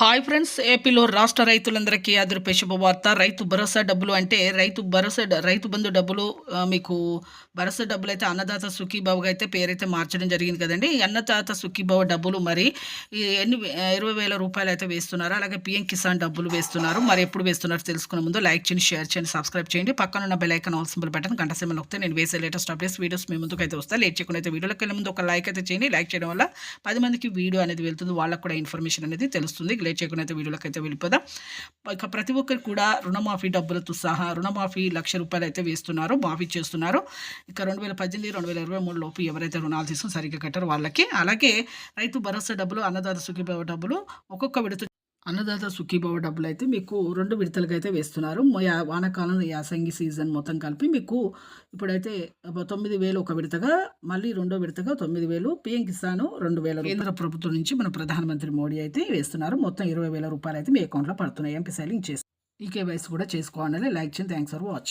Hi friends ఏపీలో రాష్ట్ర రైతులందరికీ అదృపే శుభవార్త. రైతు భరోసా డబ్బులు అంటే రైతు భరోసా రైతు బంధు డబ్బులు మీకు భరోసా డబ్బులు అయితే అన్నదాత సుఖీబాబుగా అయితే పేరైతే మార్చడం జరిగింది కదండి. అన్నదాత సుఖీబాబు డబ్బులు మరి ఎన్ని ఇరవై వేల రూపాయలు అయితే వేస్తున్నారు. అలాగే పిఎం కిసాన్ డబ్బులు వేస్తున్నారు. మరి ఎప్పుడు వేస్తున్నారు తెలుసుకునే ముందు లైక్ చేయండి షేర్ చేయండి సబ్స్క్రైబ్ చేయండి. పక్కన ఉన్న bell icon all symbol button గంట సింబల్ నొక్కితే నేను వేసే లేటెస్ట్ అప్డేట్స్ వీడియోస్ మీ ముందుకు అయితే వస్తాయి. లేట్ చేయకుండా అయితే వీడియోలోకి వెళ్ళే ముందు ఒక లైక్ అయితే చేయండి. లైక్ చేయడం వల్ల పది మందికి వీడియో అనేది వెళ్తుంది. వాళ్ళకు కూడా ఇన్ఫర్మేషన్ అనేది తెలుస్తుంది. లేట్ చేయకుండా అయితే వీడియోలోకి అయితే వెళ్ళిపోదాం. ఇక ప్రతి ఒక్కరు కూడా రుణమాఫీ డబ్బులతో సహా రుణమాఫీ లక్ష రూపాయలు అయితే వేస్తున్నారు మాఫీ చేస్తున్నారు. ఇక రెండు వేల పద్దెనిమిది రెండు వేల ఇరవై మూడు లోపు ఎవరైతే రుణాలు తీసుకుని సరిగ్గా కట్టారో వాళ్ళకి. అలాగే రైతు భరోసా డబ్బులు అన్నదాత సుఖీభావ డబ్బులు ఒక్కొక్క విడత అన్నదాత సుఖీభావ డబ్బులు అయితే మీకు రెండు విడతలకు అయితే వేస్తున్నారు. మొ- యా- వానాకాలం యాసంగి సీజన్ మొత్తం కలిపి మీకు ఇప్పుడైతే తొమ్మిది వేలు ఒక విడతగా మళ్ళీ రెండో విడతగా తొమ్మిది వేలు పిఎం కిసాన్ రెండు వేల కేంద్ర ప్రభుత్వం నుంచి మన ప్రధానమంత్రి మోడీ అయితే వేస్తున్నారు. మొత్తం ఇరవై వేల రూపాయలు అయితే మీ అకౌంట్లో పడుతున్నాయి. ఎంపీ సైలింగ్ చేసి ఈ కేవైసీ కూడా చేసుకోవాలని లైక్ చేయండి. Thanks for watching